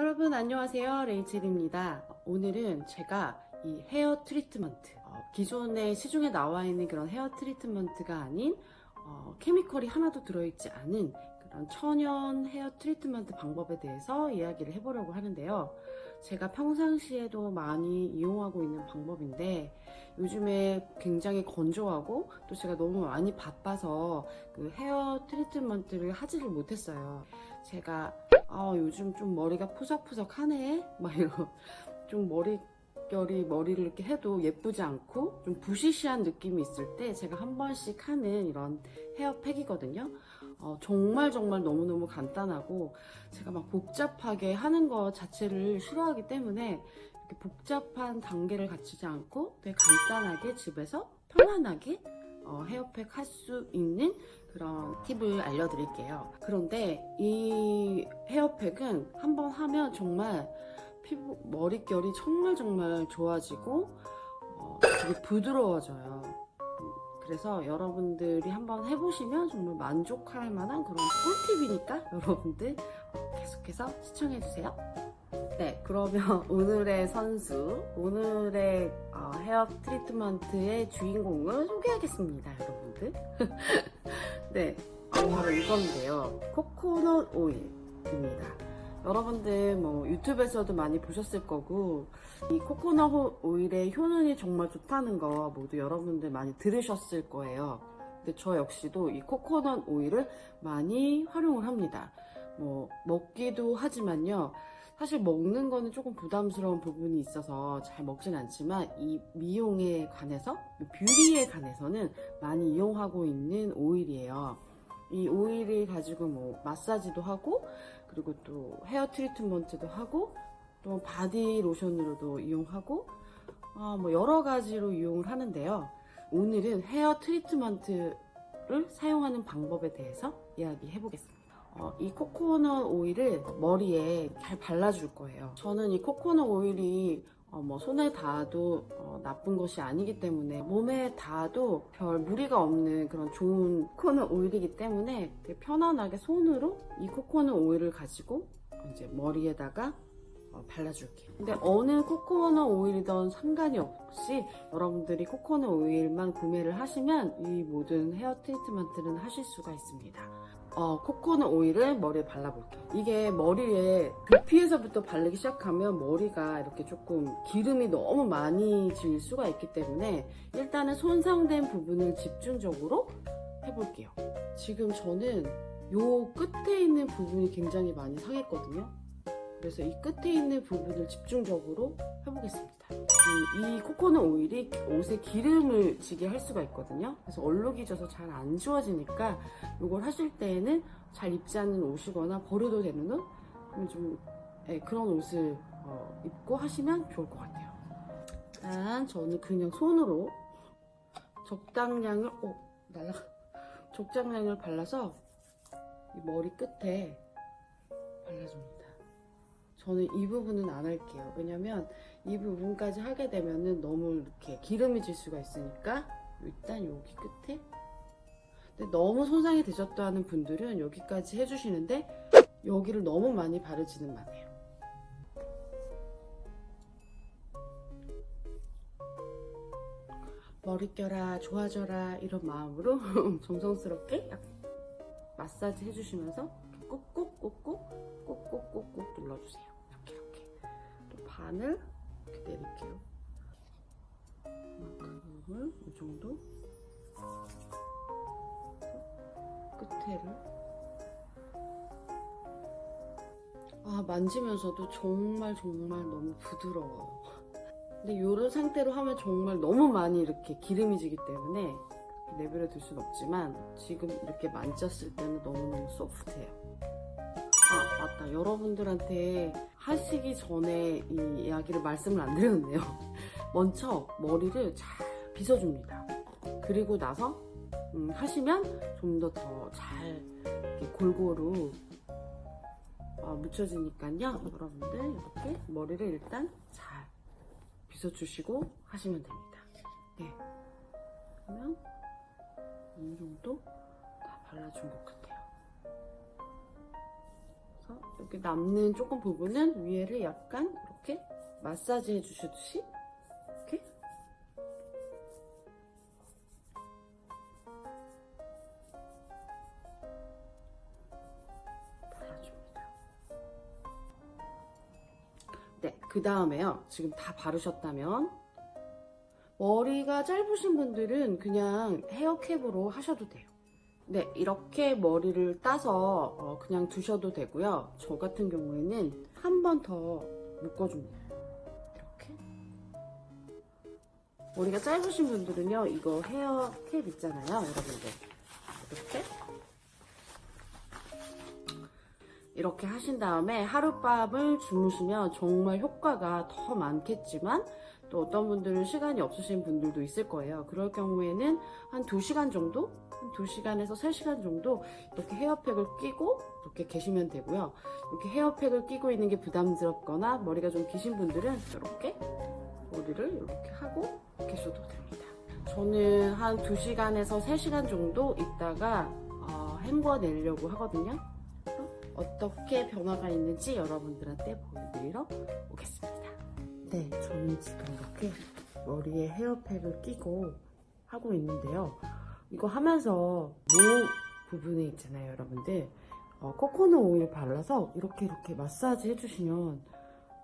여러분 안녕하세요. 레이첼입니다. 오늘은 제가 이 헤어 트리트먼트 어, 기존에 시중에 나와 있는 그런 헤어 트리트먼트가 아닌 어, 케미컬이 하나도 들어있지 않은 그런 천연 헤어 트리트먼트 방법에 대해서 이야기를 해보려고 하는데요. 제가 평상시에도 많이 이용하고 있는 방법인데 요즘에 굉장히 건조하고 또 제가 너무 많이 바빠서 그 헤어 트리트먼트를 하지를 못했어요. 제가 아, 요즘 좀 머리가 푸석푸석하네? 막 이런. 좀 머릿결이 머리를 이렇게 해도 예쁘지 않고 좀 부시시한 느낌이 있을 때 제가 한 번씩 하는 이런 헤어팩이거든요. 어, 정말 정말 너무너무 간단하고 제가 막 복잡하게 하는 것 자체를 싫어하기 때문에 이렇게 복잡한 단계를 갖추지 않고 되게 간단하게 집에서 편안하게 어, 헤어팩 할 수 있는 그런 팁을 알려드릴게요. 그런데 이 헤어팩은 한번 하면 정말 피부, 머릿결이 정말 정말 좋아지고 어, 되게 부드러워져요. 음, 그래서 여러분들이 한번 해보시면 정말 만족할 만한 그런 꿀팁이니까 여러분들 어, 계속해서 시청해주세요. 네, 그러면 오늘의 선수, 오늘의 어, 헤어 트리트먼트의 주인공을 소개하겠습니다, 여러분들. 네, 바로 이건데요. 코코넛 오일입니다. 여러분들 뭐 유튜브에서도 많이 보셨을 거고 이 코코넛 오일의 효능이 정말 좋다는 거 모두 여러분들 많이 들으셨을 거예요. 근데 저 역시도 이 코코넛 오일을 많이 활용을 합니다. 뭐 먹기도 하지만요. 사실 먹는 거는 조금 부담스러운 부분이 있어서 잘 먹진 않지만 이 미용에 관해서 뷰리에 관해서는 많이 이용하고 있는 오일이에요. 이 오일을 가지고 뭐 마사지도 하고 그리고 또 헤어 트리트먼트도 하고 또 바디 로션으로도 이용하고 아, 뭐 여러 가지로 이용을 하는데요. 오늘은 헤어 트리트먼트를 사용하는 방법에 대해서 이야기해 보겠습니다. 어, 이 코코넛 오일을 머리에 잘 발라줄 거예요. 저는 이 코코넛 오일이 어, 뭐 손에 닿아도 어, 나쁜 것이 아니기 때문에 몸에 닿아도 별 무리가 없는 그런 좋은 코코넛 오일이기 때문에 편안하게 손으로 이 코코넛 오일을 가지고 이제 머리에다가 어, 발라줄게요. 근데 어느 코코넛 오일이든 상관이 없이 여러분들이 코코넛 오일만 구매를 하시면 이 모든 헤어 트리트먼트는 하실 수가 있습니다. 어, 코코넛 오일을 머리에 발라볼게요. 이게 머리에 두피에서부터 바르기 시작하면 머리가 이렇게 조금 기름이 너무 많이 질 수가 있기 때문에 일단은 손상된 부분을 집중적으로 해볼게요. 지금 저는 요 끝에 있는 부분이 굉장히 많이 상했거든요. 그래서 이 끝에 있는 부분을 집중적으로 해보겠습니다. 이, 이 코코넛 오일이 옷에 기름을 지게 할 수가 있거든요. 그래서 얼룩이 져서 잘 안 지워지니까 이걸 하실 때에는 잘 입지 않는 옷이거나 버려도 되는 옷, 좀 예, 그런 옷을 어, 입고 하시면 좋을 것 같아요. 일단 저는 그냥 손으로 적당량을 어 날라 적당량을 발라서 이 머리 끝에 발라줍니다. 저는 이 부분은 안 할게요. 왜냐면 이 부분까지 하게 되면은 너무 이렇게 기름이 질 수가 있으니까 일단 여기 끝에 근데 너무 손상이 되셨다는 분들은 여기까지 해주시는데 여기를 너무 많이 바르지는 마세요. 머릿결아 좋아져라 이런 마음으로 정성스럽게 약 마사지 해주시면서 꾹꾹꾹꾹 꾹꾹꾹꾹 눌러주세요. 반을 이렇게 내릴게요. 이만큼을 이 정도 끝에를 아 만지면서도 정말 정말 너무 부드러워요. 근데 이런 상태로 하면 정말 너무 많이 이렇게 기름이 지기 때문에 내버려 둘 수는 없지만 지금 이렇게 만졌을 때는 너무너무 소프트해요. 아 맞다 여러분들한테 하시기 전에 이 이야기를 말씀을 안 드렸네요. 먼저 머리를 잘 빗어줍니다. 그리고 나서 음, 하시면 좀 더 더 잘 골고루 어, 묻혀지니까요. 여러분들 이렇게 머리를 일단 잘 빗어주시고 하시면 됩니다. 네. 그러면 어느 정도 다 발라준 것 같아요. 그래서 여기 남는 조금 부분은 위에를 약간 이렇게 마사지 해주시듯이 이렇게 발라줍니다. 네, 그 다음에요. 지금 다 바르셨다면 머리가 짧으신 분들은 그냥 헤어캡으로 하셔도 돼요. 네, 이렇게 머리를 따서 어, 그냥 두셔도 되고요. 저 같은 경우에는 한 번 더 묶어줍니다. 이렇게. 머리가 짧으신 분들은요, 이거 헤어 캡 있잖아요, 여러분들. 이렇게. 이렇게 하신 다음에 하룻밤을 주무시면 정말 효과가 더 많겠지만 또 어떤 분들은 시간이 없으신 분들도 있을 거예요. 그럴 경우에는 한 2시간 정도? 한 2시간에서 3시간 정도 이렇게 헤어팩을 끼고 이렇게 계시면 되고요. 이렇게 헤어팩을 끼고 있는 게 부담스럽거나 머리가 좀 기신 분들은 이렇게 머리를 이렇게 하고 계셔도 됩니다. 저는 한 2시간에서 3시간 정도 있다가 어, 헹궈내려고 하거든요. 어떻게 변화가 있는지 여러분들한테 보여드리러 오겠습니다. 네, 저는 지금 이렇게 머리에 헤어팩을 끼고 하고 있는데요. 이거 하면서 목 부분에 있잖아요, 여러분들. 어, 코코넛 오일 발라서 이렇게 이렇게 마사지 해주시면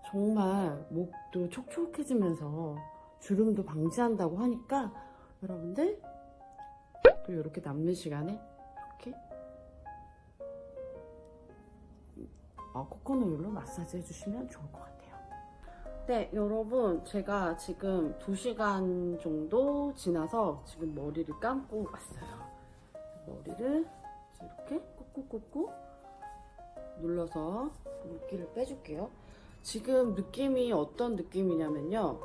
정말 목도 촉촉해지면서 주름도 방지한다고 하니까 여러분들 또 이렇게 남는 시간에 이렇게 어, 코코넛 오일로 마사지 해주시면 좋을 것 같아요. 네, 여러분, 제가 지금 2시간 정도 지나서 지금 머리를 감고 왔어요. 머리를 이렇게 꾹꾹꾹꾹 눌러서 물기를 빼줄게요. 지금 느낌이 어떤 느낌이냐면요.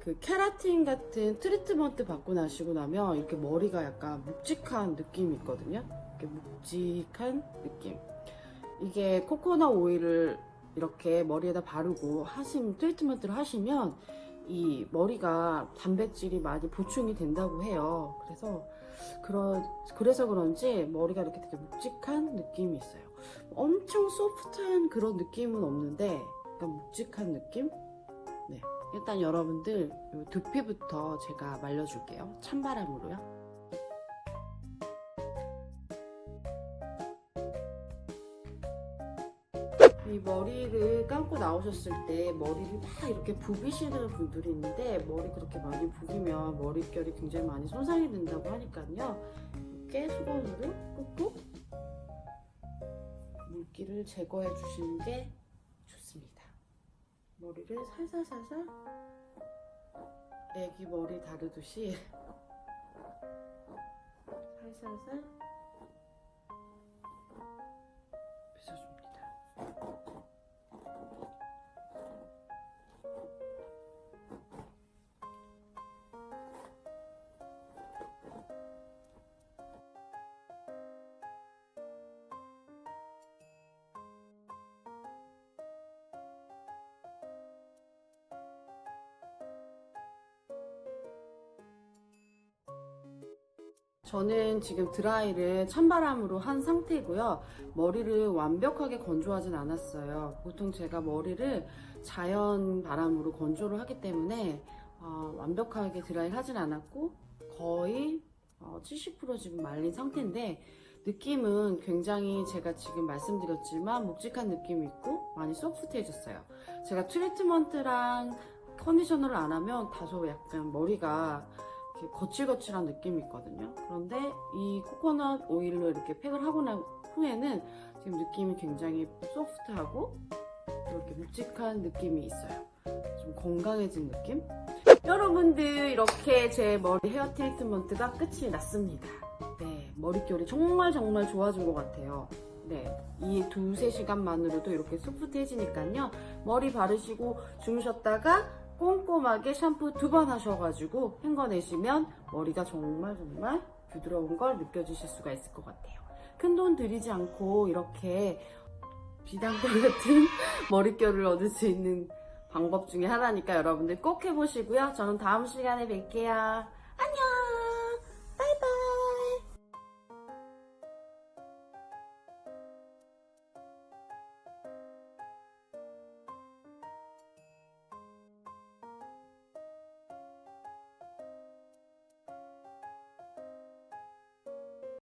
그 케라틴 같은 트리트먼트 받고 나시고 나면 이렇게 머리가 약간 묵직한 느낌이 있거든요. 이렇게 묵직한 느낌. 이게 코코넛 오일을 이렇게 머리에다 바르고 하신 트리트먼트를 하시면 이 머리가 단백질이 많이 보충이 된다고 해요. 그래서 그런 그래서 그런지 머리가 이렇게 되게 묵직한 느낌이 있어요. 엄청 소프트한 그런 느낌은 없는데 약간 묵직한 느낌? 네. 일단 여러분들 요 두피부터 제가 말려줄게요. 찬바람으로요. 이 머리를 감고 나오셨을 때 머리를 막 이렇게 부비시는 분들이 있는데 머리 그렇게 많이 부비면 머릿결이 굉장히 많이 손상이 된다고 하니까요. 이렇게 수건으로 꾹꾹 물기를 제거해 주시는 게 좋습니다. 머리를 살살살살 애기 머리 다루듯이 살살살 저는 지금 드라이를 찬바람으로 한 상태고요. 머리를 완벽하게 건조하진 않았어요. 보통 제가 머리를 자연 바람으로 건조를 하기 때문에 어, 완벽하게 드라이를 하진 않았고 거의 어, 70% 지금 말린 상태인데 느낌은 굉장히 제가 지금 말씀드렸지만 묵직한 느낌이 있고 많이 소프트해졌어요. 제가 트리트먼트랑 컨디셔너를 안 하면 다소 약간 머리가 이렇게 거칠거칠한 느낌이 있거든요. 그런데 이 코코넛 오일로 이렇게 팩을 하고 난 후에는 지금 느낌이 굉장히 소프트하고 이렇게 묵직한 느낌이 있어요. 좀 건강해진 느낌? 여러분들 이렇게 제 머리 헤어 트리트먼트가 끝이 났습니다. 네, 머릿결이 정말 정말 좋아진 것 같아요. 네, 이 두세 시간만으로도 이렇게 소프트해지니까요. 머리 바르시고 주무셨다가 꼼꼼하게 샴푸 두 번 하셔가지고 헹궈내시면 머리가 정말 정말 부드러운 걸 느껴주실 수가 있을 것 같아요. 큰 돈 들이지 않고 이렇게 비단결 같은 머릿결을 얻을 수 있는 방법 중에 하나니까 여러분들 꼭 해보시고요. 저는 다음 시간에 뵐게요.